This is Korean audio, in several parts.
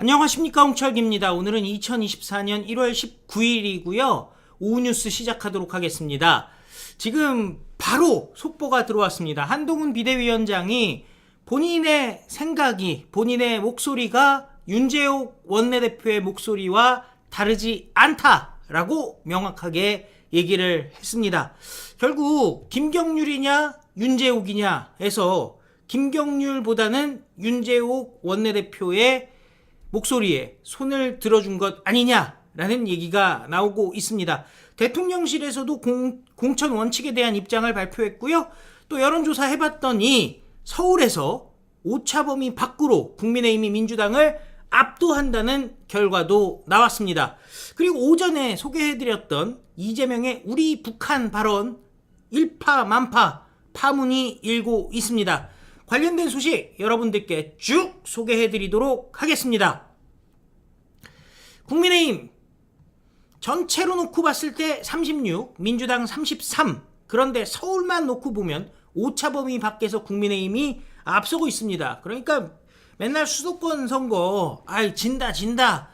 안녕하십니까 홍철기입니다. 오늘은 2024년 1월 19일이고요. 오후 뉴스 시작하도록 하겠습니다. 지금 바로 속보가 들어왔습니다. 한동훈 비대위원장이 본인의 생각이 본인의 목소리가 윤재옥 원내대표의 목소리와 다르지 않다라고 명확하게 얘기를 했습니다. 결국 김경률이냐 윤재옥이냐 해서 김경률보다는 윤재옥 원내대표의 목소리에 손을 들어준 것 아니냐라는 얘기가 나오고 있습니다. 대통령실에서도 공, 공천 원칙에 대한 입장을 발표했고요. 또 여론조사 해봤더니 서울에서 오차범위 밖으로 국민의힘이 민주당을 압도한다는 결과도 나왔습니다. 그리고 오전에 소개해드렸던 이재명의 우리 북한 발언 일파만파 파문이 일고 있습니다. 관련된 소식 여러분들께 쭉 소개해드리도록 하겠습니다. 국민의힘 전체로 놓고 봤을 때 36, 민주당 33. 그런데 서울만 놓고 보면 오차 범위 밖에서 국민의힘이 앞서고 있습니다. 그러니까 맨날 수도권 선거, 아이 진다 진다,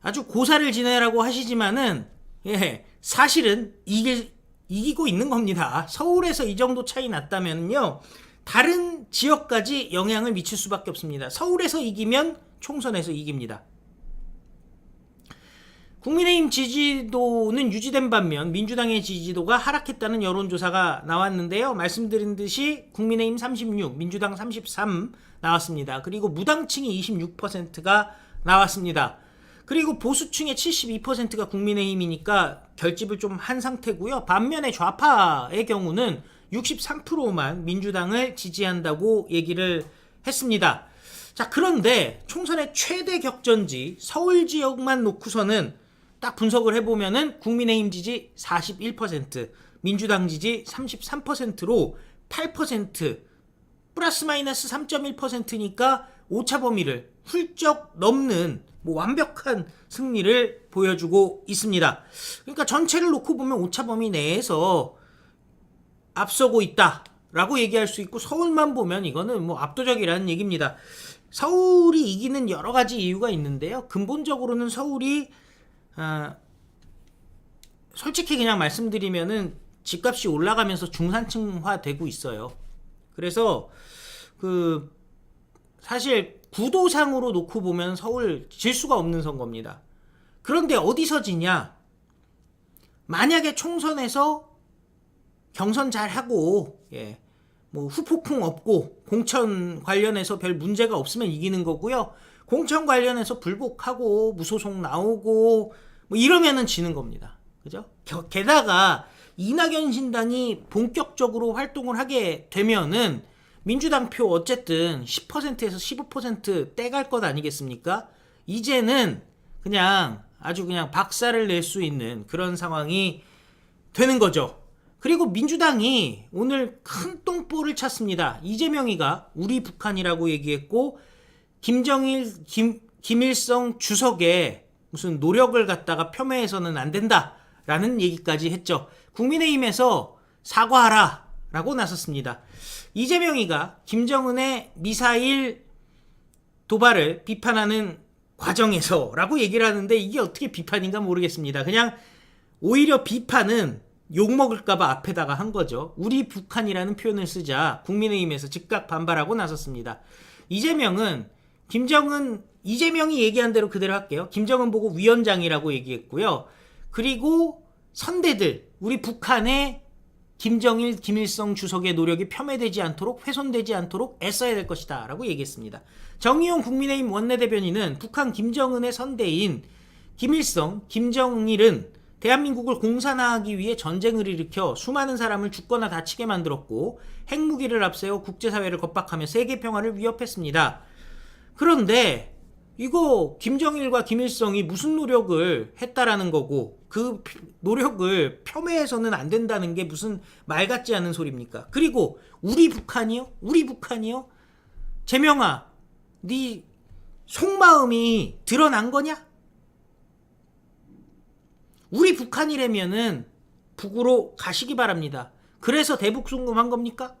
아주 고사를 지내라고 하시지만은 예 사실은 이길 이기고 있는 겁니다. 서울에서 이 정도 차이 났다면요. 다른 지역까지 영향을 미칠 수밖에 없습니다. 서울에서 이기면 총선에서 이깁니다. 국민의힘 지지도는 유지된 반면 민주당의 지지도가 하락했다는 여론조사가 나왔는데요. 말씀드린 듯이 국민의힘 36, 민주당 33 나왔습니다. 그리고 무당층이 26%가 나왔습니다. 그리고 보수층의 72%가 국민의힘이니까 결집을 좀 한 상태고요. 반면에 좌파의 경우는 63%만 민주당을 지지한다고 얘기를 했습니다. 자, 그런데 총선의 최대 격전지 서울 지역만 놓고서는 딱 분석을 해보면은 국민의힘 지지 41%, 민주당 지지 33%로 8% 플러스 마이너스 3.1%니까 오차 범위를 훌쩍 넘는 뭐 완벽한 승리를 보여주고 있습니다. 그러니까 전체를 놓고 보면 오차 범위 내에서 앞서고 있다 라고 얘기할 수 있고 서울만 보면 이거는 뭐 압도적이라는 얘기입니다. 서울이 이기는 여러 가지 이유가 있는데요. 근본적으로는 서울이 아, 솔직히 그냥 말씀드리면은 집값이 올라가면서 중산층화 되고 있어요. 그래서 그 사실 구도상으로 놓고 보면 서울 질 수가 없는 선거입니다. 그런데 어디서 지냐? 만약에 총선에서 경선 잘 하고 예. 뭐 후폭풍 없고 공천 관련해서 별 문제가 없으면 이기는 거고요. 공천 관련해서 불복하고 무소속 나오고 뭐 이러면은 지는 겁니다. 그죠? 겨- 게다가 이낙연 신당이 본격적으로 활동을 하게 되면은 민주당 표 어쨌든 10%에서 15% 떼갈 것 아니겠습니까? 이제는 그냥 아주 그냥 박살을 낼 수 있는 그런 상황이 되는 거죠. 그리고 민주당이 오늘 큰 똥볼을 찼습니다. 이재명이가 우리 북한이라고 얘기했고 김정일, 김, 김일성 주석의 무슨 노력을 갖다가 폄훼해서는 안 된다라는 얘기까지 했죠. 국민의힘에서 사과하라 라고 나섰습니다. 이재명이가 김정은의 미사일 도발을 비판하는 과정에서 라고 얘기를 하는데 이게 어떻게 비판인가 모르겠습니다. 그냥 오히려 비판은 욕먹을까봐 앞에다가 한 거죠. 우리 북한이라는 표현을 쓰자 국민의힘에서 즉각 반발하고 나섰습니다. 이재명은 김정은 이재명이 얘기한 대로 그대로 할게요. 김정은 보고 위원장이라고 얘기했고요. 그리고 선대들 우리 북한의 김정일, 김일성 주석의 노력이 폄훼되지 않도록 훼손되지 않도록 애써야 될 것이다 라고 얘기했습니다. 정의용 국민의힘 원내대변인은 북한 김정은의 선대인 김일성, 김정일은 대한민국을 공산화하기 위해 전쟁을 일으켜 수많은 사람을 죽거나 다치게 만들었고 핵무기를 앞세워 국제사회를 겁박하며 세계 평화를 위협했습니다. 그런데 이거 김정일과 김일성이 무슨 노력을 했다라는 거고 그 피- 노력을 폄훼해서는 안 된다는 게 무슨 말 같지 않은 소리입니까? 그리고 우리 북한이요? 우리 북한이요? 재명아, 네 속마음이 드러난 거냐? 우리 북한이라면은 북으로 가시기 바랍니다. 그래서 대북 송금한 겁니까?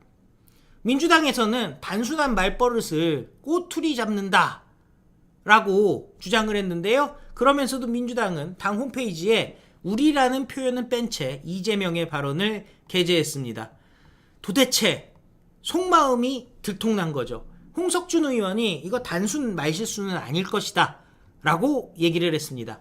민주당에서는 단순한 말버릇을 꼬투리 잡는다 라고 주장을 했는데요. 그러면서도 민주당은 당 홈페이지에 우리라는 표현은 뺀 채 이재명의 발언을 게재했습니다. 도대체 속마음이 들통난 거죠. 홍석준 의원이 이거 단순 말실수는 아닐 것이다. 라고 얘기를 했습니다.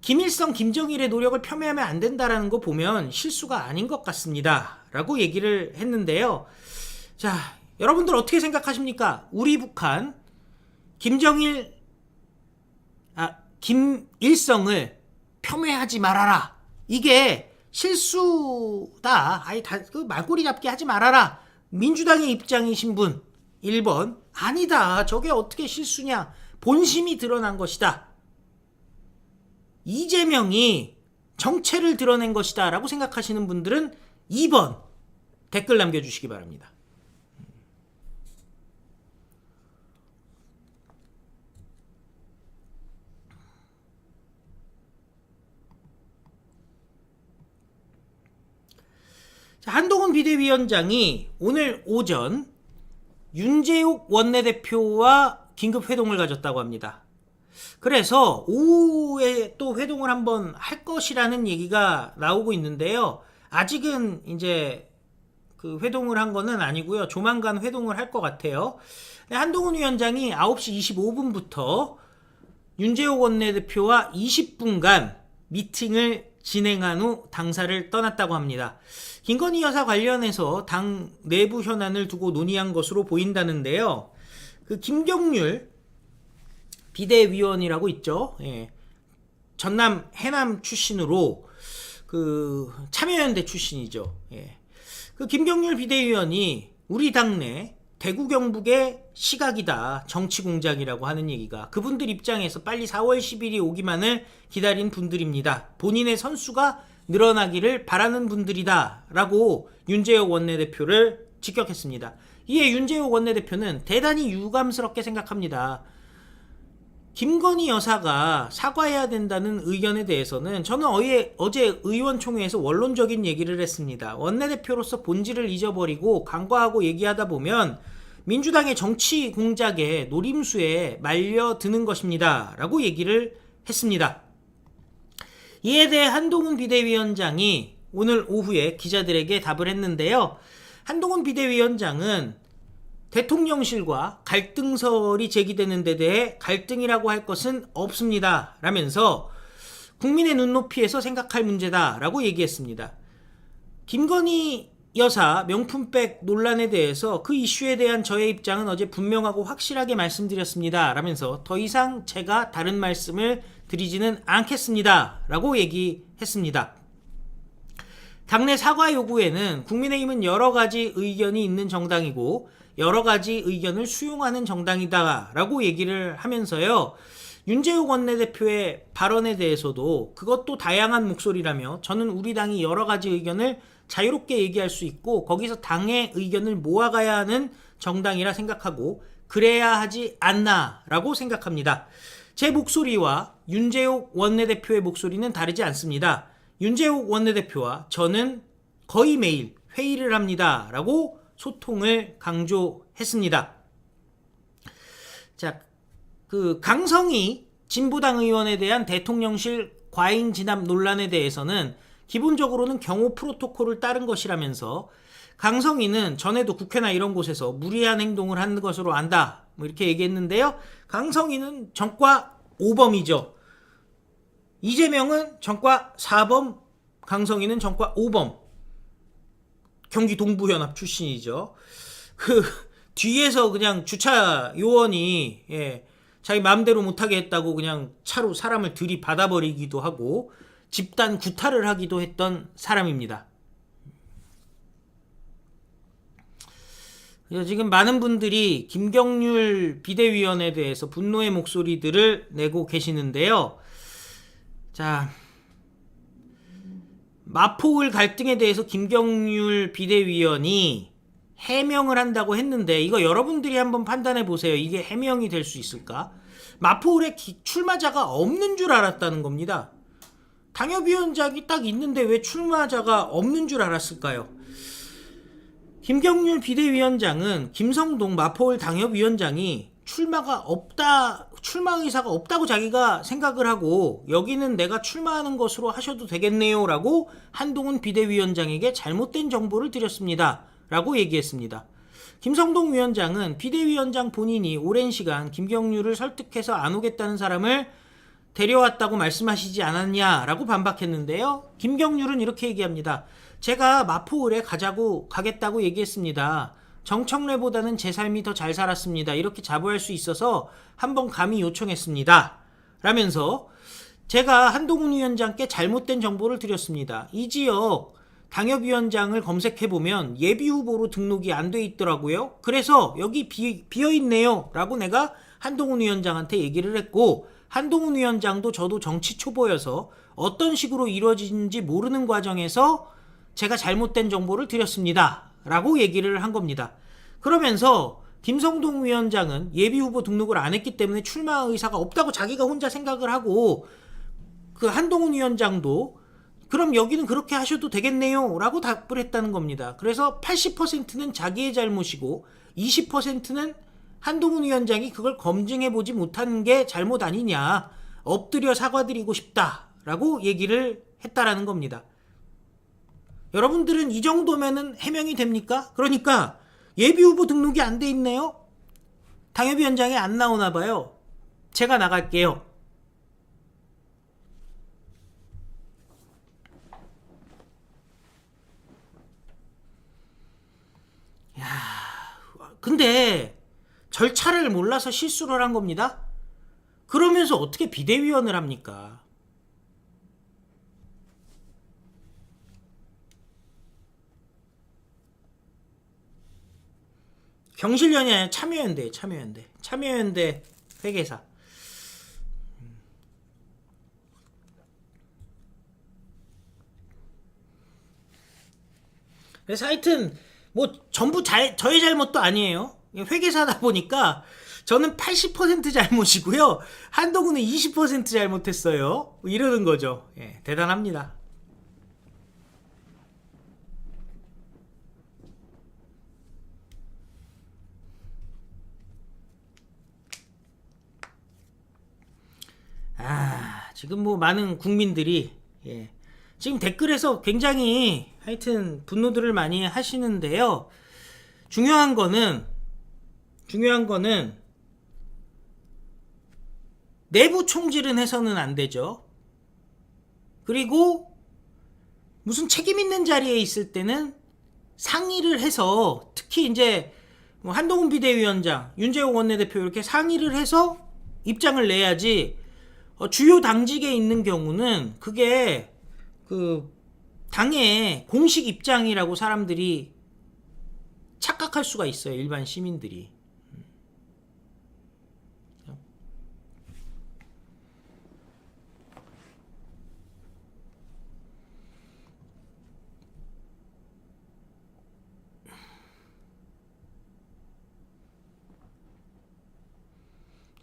김일성, 김정일의 노력을 폄훼하면 안 된다라는 거 보면 실수가 아닌 것 같습니다. 라고 얘기를 했는데요. 자, 여러분들 어떻게 생각하십니까? 우리 북한, 김정일, 아, 김일성을 폄훼하지 말아라. 이게 실수다. 아예 다, 그 말꼬리 잡기 하지 말아라. 민주당의 입장이신 분, 1번. 아니다. 저게 어떻게 실수냐. 본심이 드러난 것이다. 이재명이 정체를 드러낸 것이다. 라고 생각하시는 분들은 2번 댓글 남겨주시기 바랍니다. 자, 한동훈 비대위원장이 오늘 오전 윤재욱 원내대표와 긴급 회동을 가졌다고 합니다. 그래서 오후에 또 회동을 한번 할 것이라는 얘기가 나오고 있는데요. 아직은 이제 그 회동을 한 거는 아니고요. 조만간 회동을 할 것 같아요. 네, 한동훈 위원장이 9시 25분부터 윤재욱 원내대표와 20분간 미팅을 진행한 후 당사를 떠났다고 합니다. 김건희 여사 관련해서 당 내부 현안을 두고 논의한 것으로 보인다는데요. 그 김경률 비대위원이라고 있죠. 예. 전남 해남 출신으로 그 참여연대 출신이죠. 예. 그 김경률 비대위원이 우리 당내 대구 경북의 시각이다 정치 공작이라고 하는 얘기가 그분들 입장에서 빨리 4월 10일이 오기만을 기다린 분들입니다. 본인의 선수가 늘어나기를 바라는 분들이다라고 윤재혁 원내대표를 직격했습니다. 이에 윤재혁 원내대표는 대단히 유감스럽게 생각합니다. 김건희 여사가 사과해야 된다는 의견에 대해서는 저는 어제, 어제 의원총회에서 원론적인 얘기를 했습니다. 원내대표로서 본질을 잊어버리고 간과하고 얘기하다 보면 민주당의 정치 공작에 노림수에 말려드는 것입니다. 라고 얘기를 했습니다. 이에 대해 한동훈 비대위원장이 오늘 오후에 기자들에게 답을 했는데요. 한동훈 비대위원장은 대통령실과 갈등설이 제기되는 데 대해 갈등이라고 할 것은 없습니다. 라면서 국민의 눈높이에서 생각할 문제다. 라고 얘기했습니다. 김건희 여사 명품백 논란에 대해서 그 이슈에 대한 저의 입장은 어제 분명하고 확실하게 말씀드렸습니다. 라면서 더 이상 제가 다른 말씀을 드리지는 않겠습니다. 라고 얘기했습니다. 당내 사과 요구에는 국민의힘은 여러 가지 의견이 있는 정당이고 여러 가지 의견을 수용하는 정당이다라고 얘기를 하면서요. 윤재욱 원내대표의 발언에 대해서도 그것도 다양한 목소리라며 저는 우리 당이 여러 가지 의견을 자유롭게 얘기할 수 있고 거기서 당의 의견을 모아가야 하는 정당이라 생각하고 그래야 하지 않나라고 생각합니다. 제 목소리와 윤재욱 원내대표의 목소리는 다르지 않습니다. 윤재욱 원내대표와 저는 거의 매일 회의를 합니다라고 소통을 강조했습니다. 자, 그 강성희 진보당 의원에 대한 대통령실 과잉 진압 논란에 대해서는 기본적으로는 경호 프로토콜을 따른 것이라면서 강성희는 전에도 국회나 이런 곳에서 무리한 행동을 한 것으로 안다. 뭐 이렇게 얘기했는데요. 강성희는 전과 5범이죠. 이재명은 전과 4범, 강성희는 전과 5범. 경기 동부연합 출신이죠. 그 뒤에서 그냥 주차 요원이 예, 자기 마음대로 못하게 했다고 그냥 차로 사람을 들이받아 버리기도 하고 집단 구타를 하기도 했던 사람입니다. 지금 많은 분들이 김경률 비대위원에 대해서 분노의 목소리들을 내고 계시는데요. 자, 마포울 갈등에 대해서 김경률 비대위원이 해명을 한다고 했는데 이거 여러분들이 한번 판단해 보세요. 이게 해명이 될 수 있을까? 마포울에 기- 출마자가 없는 줄 알았다는 겁니다. 당협위원장이 딱 있는데 왜 출마자가 없는 줄 알았을까요? 김경률 비대위원장은 김성동 마포울 당협위원장이 출마가 없다, 출마 의사가 없다고 자기가 생각을 하고 여기는 내가 출마하는 것으로 하셔도 되겠네요라고 한동훈 비대위원장에게 잘못된 정보를 드렸습니다. 라고 얘기했습니다. 김성동 위원장은 비대위원장 본인이 오랜 시간 김경률을 설득해서 안 오겠다는 사람을 데려왔다고 말씀하시지 않았냐라고 반박했는데요. 김경률은 이렇게 얘기합니다. 제가 마포을에 가자고 가겠다고 얘기했습니다. 정청래보다는 제 삶이 더 잘 살았습니다. 이렇게 자부할 수 있어서 한번 감히 요청했습니다. 라면서 제가 한동훈 위원장께 잘못된 정보를 드렸습니다. 이 지역 당협위원장을 검색해보면 예비 후보로 등록이 안 돼 있더라고요. 그래서 여기 비, 비어있네요. 라고 내가 한동훈 위원장한테 얘기를 했고, 한동훈 위원장도 저도 정치 초보여서 어떤 식으로 이루어지는지 모르는 과정에서 제가 잘못된 정보를 드렸습니다. 라고 얘기를 한 겁니다. 그러면서 김성동 위원장은 예비 후보 등록을 안 했기 때문에 출마 의사가 없다고 자기가 혼자 생각을 하고 그 한동훈 위원장도 그럼 여기는 그렇게 하셔도 되겠네요. 라고 답을 했다는 겁니다. 그래서 80%는 자기의 잘못이고 20%는 한동훈 위원장이 그걸 검증해 보지 못한 게 잘못 아니냐. 엎드려 사과드리고 싶다. 라고 얘기를 했다라는 겁니다. 여러분들은 이 정도면은 해명이 됩니까? 그러니까 예비 후보 등록이 안 돼 있네요? 당협위원장에 안 나오나 봐요. 제가 나갈게요. 근데 절차를 몰라서 실수를 한 겁니다. 그러면서 어떻게 비대위원을 합니까? 경실련이 아니라 참여연대, 참여연대. 참여연대 회계사. 그래서 하여튼 뭐 전부 잘 저의 잘못도 아니에요. 회계사다 보니까 저는 80% 잘못이고요. 한동훈은 20% 잘못했어요. 뭐 이러는 거죠. 예, 대단합니다. 아, 지금 뭐 많은 국민들이 예. 지금 댓글에서 굉장히 하여튼 분노들을 많이 하시는데요. 중요한 거는 중요한 거는 내부 총질은 해서는 안 되죠. 그리고 무슨 책임 있는 자리에 있을 때는 상의를 해서 특히 이제 뭐 한동훈 비대위원장, 윤재호 원내대표 이렇게 상의를 해서 입장을 내야지 어, 주요 당직에 있는 경우는 그게 그 당의 공식 입장이라고 사람들이 착각할 수가 있어요. 일반 시민들이.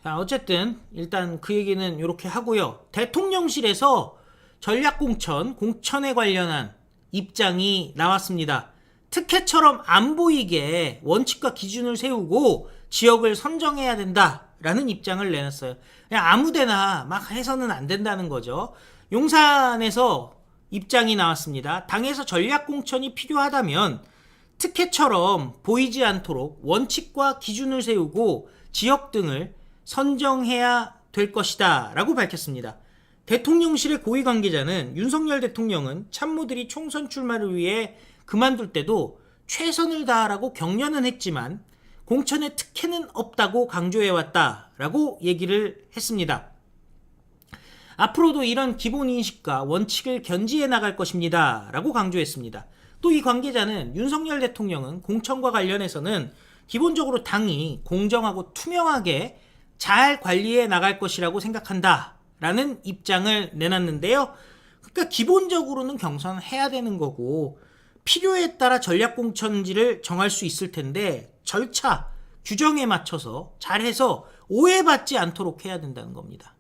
자, 어쨌든 일단 그 얘기는 이렇게 하고요. 대통령실에서 전략공천, 공천에 관련한 입장이 나왔습니다. 특혜처럼 안 보이게 원칙과 기준을 세우고 지역을 선정해야 된다라는 입장을 내놨어요. 그냥 아무데나 막 해서는 안 된다는 거죠. 용산에서 입장이 나왔습니다. 당에서 전략공천이 필요하다면 특혜처럼 보이지 않도록 원칙과 기준을 세우고 지역 등을 선정해야 될 것이다 라고 밝혔습니다. 대통령실의 고위 관계자는 윤석열 대통령은 참모들이 총선 출마를 위해 그만둘 때도 최선을 다하라고 격려는 했지만 공천의 특혜는 없다고 강조해왔다 라고 얘기를 했습니다. 앞으로도 이런 기본 인식과 원칙을 견지해 나갈 것입니다. 라고 강조했습니다. 또 이 관계자는 윤석열 대통령은 공천과 관련해서는 기본적으로 당이 공정하고 투명하게 잘 관리해 나갈 것이라고 생각한다. 라는 입장을 내놨는데요. 그러니까 기본적으로는 경선해야 되는 거고 필요에 따라 전략공천지를 정할 수 있을 텐데 절차, 규정에 맞춰서 잘해서 오해받지 않도록 해야 된다는 겁니다.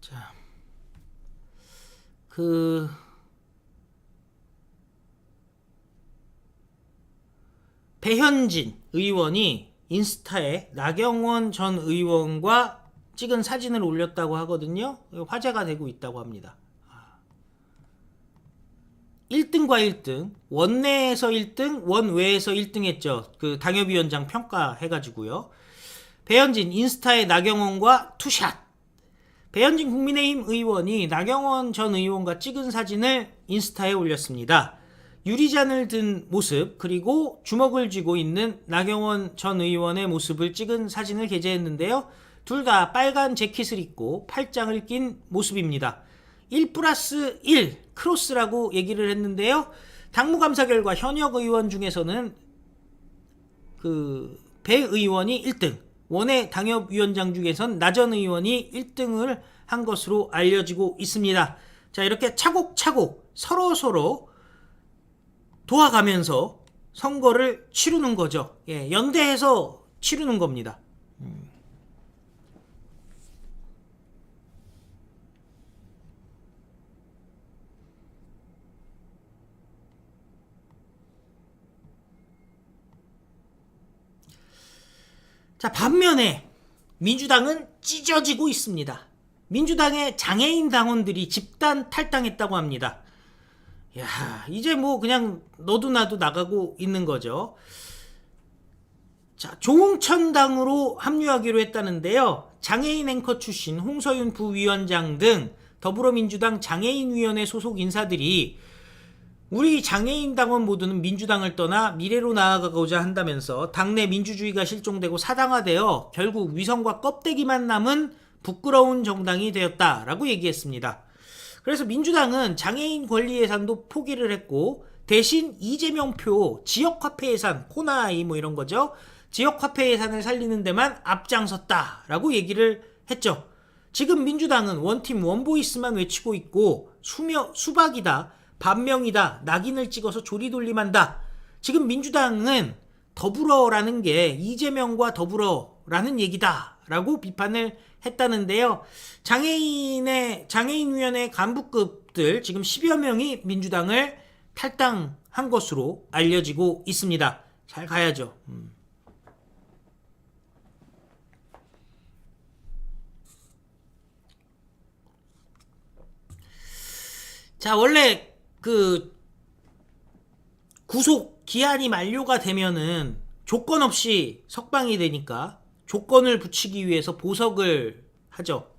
자, 그 배현진 의원이 인스타에 나경원 전 의원과 찍은 사진을 올렸다고 하거든요. 화제가 되고 있다고 합니다. 1등과 1등, 원내에서 1등, 원외에서 1등 했죠. 그 당협위원장 평가해가지고요. 배현진 인스타에 나경원과 투샷. 배현진 국민의힘 의원이 나경원 전 의원과 찍은 사진을 인스타에 올렸습니다. 유리잔을 든 모습 그리고 주먹을 쥐고 있는 나경원 전 의원의 모습을 찍은 사진을 게재했는데요. 둘 다 빨간 재킷을 입고 팔짱을 낀 모습입니다. 1 플러스 1 크로스라고 얘기를 했는데요. 당무감사 결과 현역 의원 중에서는 그 배 의원이 1등, 원외 당협위원장 중에선 나전 의원이 1등을 한 것으로 알려지고 있습니다. 자 이렇게 차곡차곡 서로 서로 도와가면서 선거를 치르는 거죠. 예, 연대해서 치르는 겁니다. 자, 반면에 민주당은 찢어지고 있습니다. 민주당의 장애인 당원들이 집단 탈당했다고 합니다. 야, 이제 뭐 그냥 너도 나도 나가고 있는 거죠. 자, 조홍천 당으로 합류하기로 했다는데요. 장애인 앵커 출신 홍서윤 부위원장 등 더불어민주당 장애인위원회 소속 인사들이 우리 장애인 당원 모두는 민주당을 떠나 미래로 나아가고자 한다면서 당내 민주주의가 실종되고 사당화되어 결국 위성과 껍데기만 남은 부끄러운 정당이 되었다라고 얘기했습니다. 그래서 민주당은 장애인 권리 예산도 포기를 했고 대신 이재명 표 지역 화폐 예산 코나이 뭐 이런 거죠. 지역 화폐 예산을 살리는 데만 앞장섰다라고 얘기를 했죠. 지금 민주당은 원팀 원보이스만 외치고 있고 수며 수박이다 반명이다 낙인을 찍어서 조리돌림한다. 지금 민주당은 더불어라는 게 이재명과 더불어라는 얘기다라고 비판을 했다는데요. 장애인의 장애인위원회 간부급들 지금 10여 명이 민주당을 탈당한 것으로 알려지고 있습니다. 잘 가야죠. 음. 자, 원래 그 구속 기한이 만료가 되면은 조건 없이 석방이 되니까 조건을 붙이기 위해서 보석을 하죠.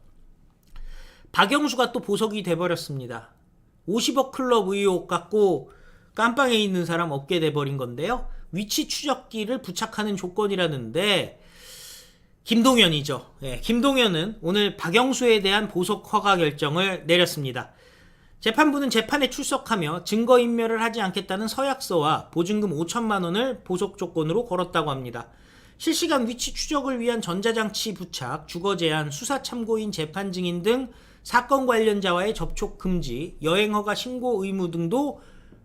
박영수가 또 보석이 돼버렸습니다. 50억 클럽 의혹 갖고 깜빵에 있는 사람 없게 돼버린 건데요. 위치 추적기를 부착하는 조건이라는데 김동연이죠. 예, 김동연은 오늘 박영수에 대한 보석 허가 결정을 내렸습니다. 재판부는 재판에 출석하며 증거인멸을 하지 않겠다는 서약서와 보증금 5천만 원을 보석 조건으로 걸었다고 합니다. 실시간 위치 추적을 위한 전자장치 부착, 주거 제한, 수사 참고인 재판 증인 등 사건 관련자와의 접촉 금지, 여행허가 신고 의무 등도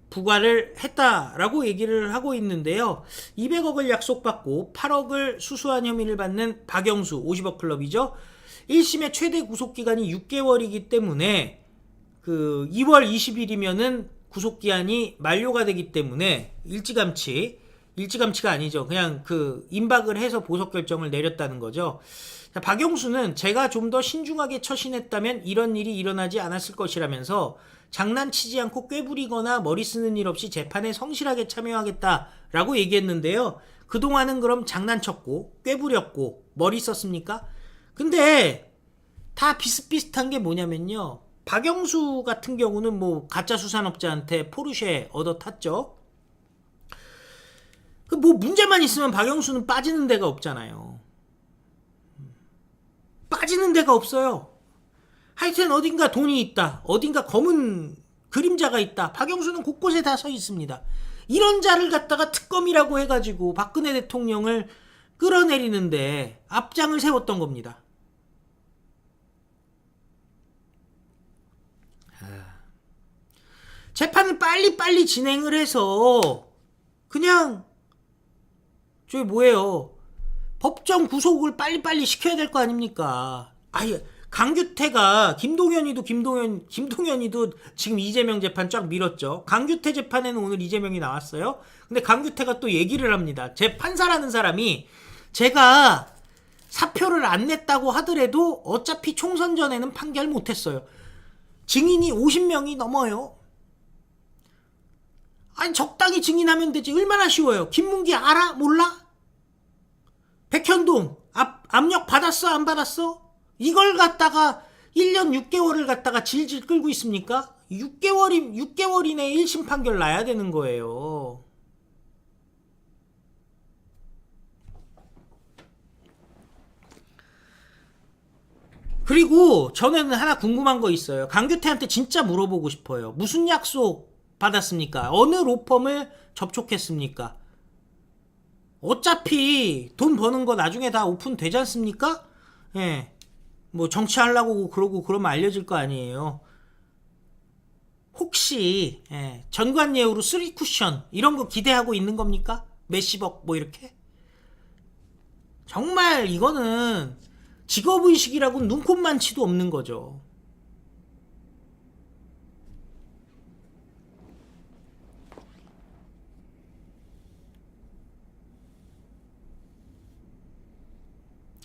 부과를 했다라고 얘기를 하고 있는데요. 200억을 약속받고 8억을 수수한 혐의를 받는 박영수 50억 클럽이죠. 1심의 최대 구속기간이 6개월이기 때문에 그 2월 20일이면은 구속 기한이 만료가 되기 때문에 일찌감치 일찌감치가 아니죠. 그냥 그 임박을 해서 보석 결정을 내렸다는 거죠. 자, 박영수는 제가 좀 더 신중하게 처신했다면 이런 일이 일어나지 않았을 것이라면서 장난치지 않고 꾀부리거나 머리 쓰는 일 없이 재판에 성실하게 참여하겠다라고 얘기했는데요. 그동안은 그럼 장난쳤고 꾀부렸고 머리 썼습니까? 근데 다 비슷비슷한 게 뭐냐면요. 박영수 같은 경우는 뭐 가짜 수산업자한테 포르쉐 얻어 탔죠. 그 뭐 문제만 있으면 박영수는 빠지는 데가 없잖아요. 빠지는 데가 없어요. 하여튼 어딘가 돈이 있다. 어딘가 검은 그림자가 있다. 박영수는 곳곳에 다 서 있습니다. 이런 자를 갖다가 특검이라고 해가지고 박근혜 대통령을 끌어내리는데 앞장을 세웠던 겁니다. 재판을 빨리빨리 진행을 해서 그냥 저기 뭐예요 법정 구속을 빨리빨리 시켜야 될 거 아닙니까 아예 강규태가 김동현이도 김동현 김동현이도 지금 이재명 재판 쫙 밀었죠. 강규태 재판에는 오늘 이재명이 나왔어요. 근데 강규태가 또 얘기를 합니다. 제 판사라는 사람이 제가 사표를 안 냈다고 하더라도 어차피 총선 전에는 판결 못 했어요. 증인이 50명이 넘어요. 아니 적당히 증인하면 되지. 얼마나 쉬워요. 김문기 알아? 몰라? 백현동 압, 압력 받았어? 안 받았어? 이걸 갖다가 1년 6개월을 갖다가 질질 끌고 있습니까? 6개월이 6개월 이내에 1심 판결 나야 되는 거예요. 그리고 저는 하나 궁금한 거 있어요. 강규태한테 진짜 물어보고 싶어요. 무슨 약속 받았습니까? 어느 로펌을 접촉했습니까? 어차피 돈 버는 거 나중에 다 오픈 되지 않습니까? 예. 뭐 정치하려고 그러고 그러면 알려질 거 아니에요. 혹시 예, 전관 예우로 3 쿠션 이런 거 기대하고 있는 겁니까? 몇십억 뭐 이렇게? 정말 이거는 직업의식이라고 눈꼽만치도 없는 거죠.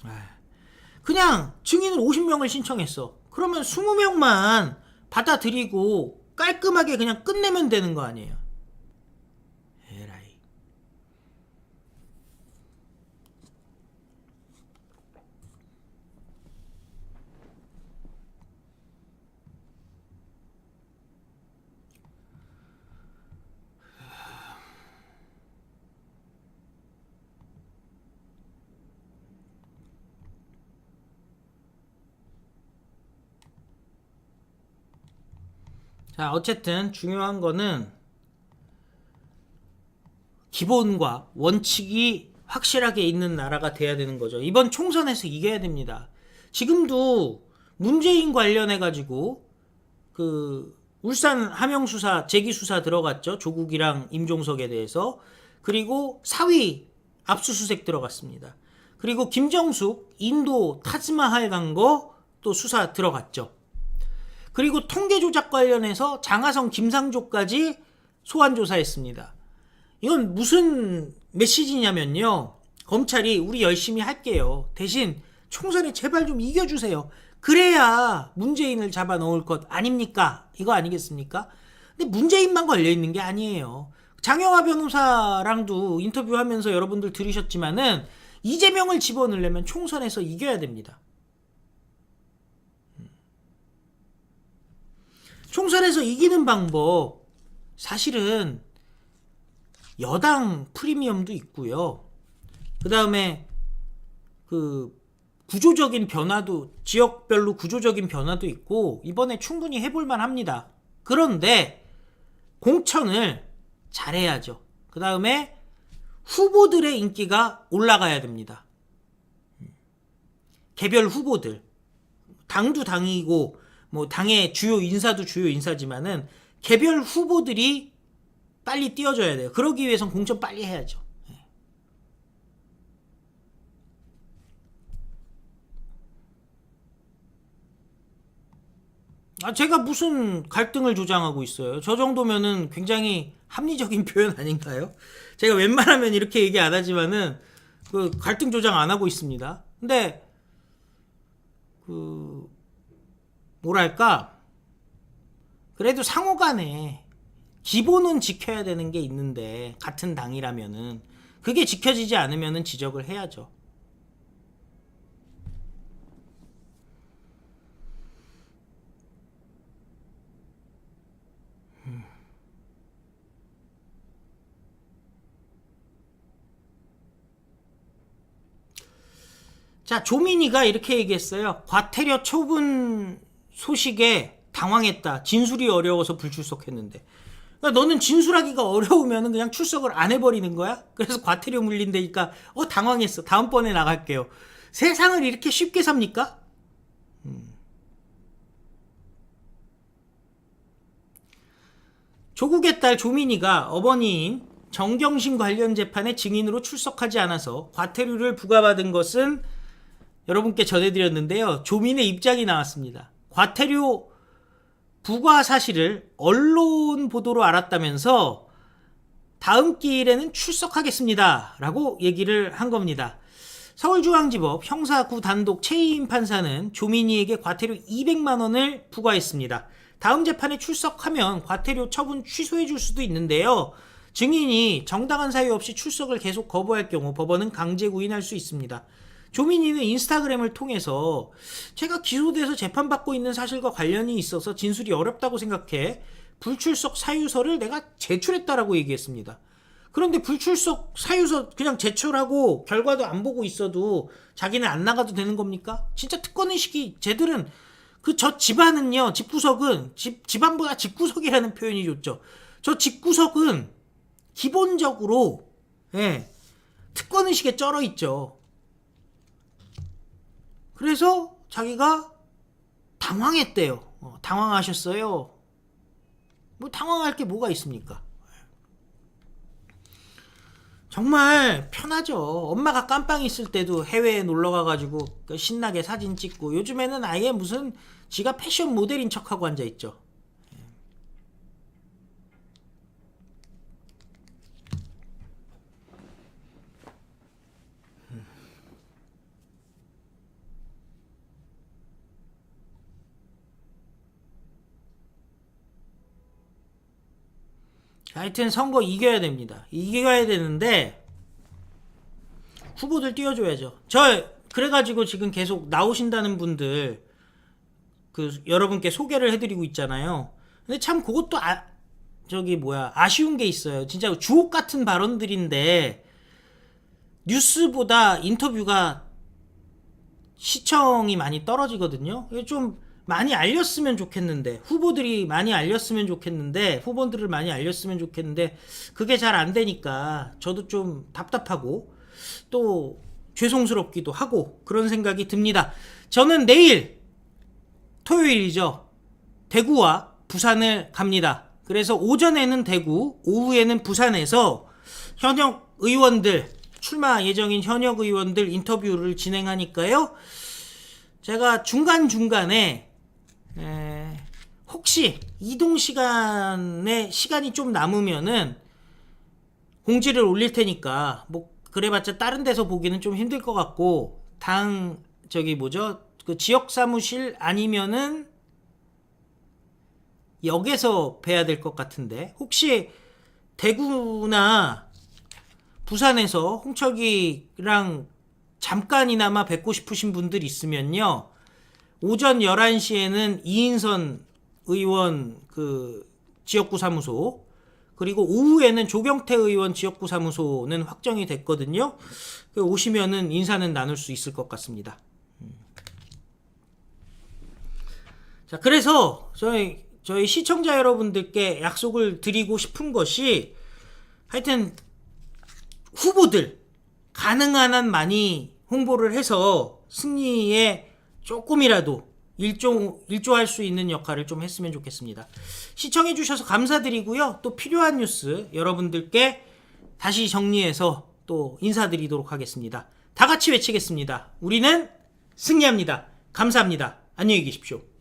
아, 그냥 증인을 50명을 신청했어. 그러면 20명만 받아들이고 깔끔하게 그냥 끝내면 되는 거 아니에요. 에라이. 자, 어쨌든 중요한 거는 기본과 원칙이 확실하게 있는 나라가 돼야 되는 거죠. 이번 총선에서 이겨야 됩니다. 지금도 문재인 관련해 가지고 그 울산 함영 수사 재기 수사 들어갔죠. 조국이랑 임종석에 대해서. 그리고 사위 압수수색 들어갔습니다. 그리고 김정숙 인도 타즈마할 간 거 또 수사 들어갔죠. 그리고 통계 조작 관련해서 장하성, 김상조까지 소환 조사했습니다. 이건 무슨 메시지냐면요. 검찰이 우리 열심히 할게요. 대신 총선에 제발 좀 이겨주세요. 그래야 문재인을 잡아 넣을 것 아닙니까? 이거 아니겠습니까? 근데 문재인만 걸려 있는 게 아니에요. 장영화 변호사랑도 인터뷰하면서 여러분들 들으셨지만은 이재명을 집어넣으려면 총선에서 이겨야 됩니다. 총선에서 이기는 방법 사실은 여당 프리미엄도 있고요. 그 다음에 그 구조적인 변화도 지역별로 구조적인 변화도 있고 이번에 충분히 해볼만 합니다. 그런데 공천을 잘해야죠. 그 다음에 후보들의 인기가 올라가야 됩니다. 개별 후보들 당도 당이고 뭐 당의 주요 인사도 주요 인사지만은 개별 후보들이 빨리 띄워줘야 돼요. 그러기 위해선 공천 빨리 해야죠. 예. 아, 제가 무슨 갈등을 조장하고 있어요? 저 정도면은 굉장히 합리적인 표현 아닌가요? 제가 웬만하면 이렇게 얘기 안 하지만은 그 갈등 조장 안 하고 있습니다. 근데 그 뭐랄까 그래도 상호간에 기본은 지켜야 되는 게 있는데 같은 당이라면은 그게 지켜지지 않으면은 지적을 해야죠. 음. 자, 조민이가 이렇게 얘기했어요. 과태료 처분 소식에 당황했다. 진술이 어려워서 불출석했는데. 그러니까 너는 진술하기가 어려우면 그냥 출석을 안 해버리는 거야? 그래서 과태료 물린다니까, 어, 당황했어. 다음번에 나갈게요. 세상을 이렇게 쉽게 삽니까? 음. 조국의 딸 조민이가 어머니인 정경심 관련 재판에 증인으로 출석하지 않아서 과태료를 부과받은 것은 여러분께 전해드렸는데요. 조민의 입장이 나왔습니다. 과태료 부과 사실을 언론 보도로 알았다면서 다음 기일에는 출석하겠습니다. 라고 얘기를 한 겁니다. 서울중앙지법 형사구 단독 최희인 판사는 조민희에게 과태료 200만 원을 부과했습니다. 다음 재판에 출석하면 과태료 처분 취소해 줄 수도 있는데요. 증인이 정당한 사유 없이 출석을 계속 거부할 경우 법원은 강제 구인할 수 있습니다. 조민희는 인스타그램을 통해서 제가 기소돼서 재판받고 있는 사실과 관련이 있어서 진술이 어렵다고 생각해 불출석 사유서를 내가 제출했다라고 얘기했습니다. 그런데 불출석 사유서 그냥 제출하고 결과도 안 보고 있어도 자기는 안 나가도 되는 겁니까? 진짜 특권의식이 쟤들은 그 저 집안은요 집구석은 집 집안보다 집구석이라는 표현이 좋죠. 저 집구석은 기본적으로 예, 특권의식에 쩔어 있죠. 그래서 자기가 당황했대요. 어, 당황하셨어요. 뭐 당황할 게 뭐가 있습니까? 정말 편하죠. 엄마가 깜빵 있을 때도 해외에 놀러 가가지고 그 신나게 사진 찍고 요즘에는 아예 무슨 지가 패션 모델인 척하고 앉아 있죠. 하여튼 선거 이겨야 됩니다. 이겨야 되는데 후보들 띄워줘야죠. 저 그래가지고 지금 계속 나오신다는 분들 그 여러분께 소개를 해드리고 있잖아요. 근데 참 그것도 아 저기 뭐야 아쉬운 게 있어요. 진짜 주옥 같은 발언들인데 뉴스보다 인터뷰가 시청이 많이 떨어지거든요. 좀 많이 알렸으면 좋겠는데 후보들이 많이 알렸으면 좋겠는데 후보들을 많이 알렸으면 좋겠는데 그게 잘 안 되니까 저도 좀 답답하고 또 죄송스럽기도 하고 그런 생각이 듭니다. 저는 내일 토요일이죠. 대구와 부산을 갑니다. 그래서 오전에는 대구, 오후에는 부산에서 현역 의원들 출마 예정인 현역 의원들 인터뷰를 진행하니까요. 제가 중간중간에 에, 혹시 이동 시간에 시간이 좀 남으면은 공지를 올릴 테니까 뭐 그래봤자 다른 데서 보기는 좀 힘들 것 같고 당 저기 뭐죠? 그 지역 사무실 아니면은 역에서 뵈야 될 것 같은데. 혹시 대구나 부산에서 홍철기랑 잠깐이나마 뵙고 싶으신 분들 있으면요. 오전 11시에는 이인선 의원 그 지역구 사무소 그리고 오후에는 조경태 의원 지역구 사무소는 확정이 됐거든요. 그 오시면은 인사는 나눌 수 있을 것 같습니다. 음. 자, 그래서 저희 저희 시청자 여러분들께 약속을 드리고 싶은 것이 하여튼 후보들 가능한 한 많이 홍보를 해서 승리에 조금이라도 일조, 일조할 수 있는 역할을 좀 했으면 좋겠습니다. 시청해주셔서 감사드리고요. 또 필요한 뉴스 여러분들께 다시 정리해서 또 인사드리도록 하겠습니다. 다 같이 외치겠습니다. 우리는 승리합니다. 감사합니다. 안녕히 계십시오.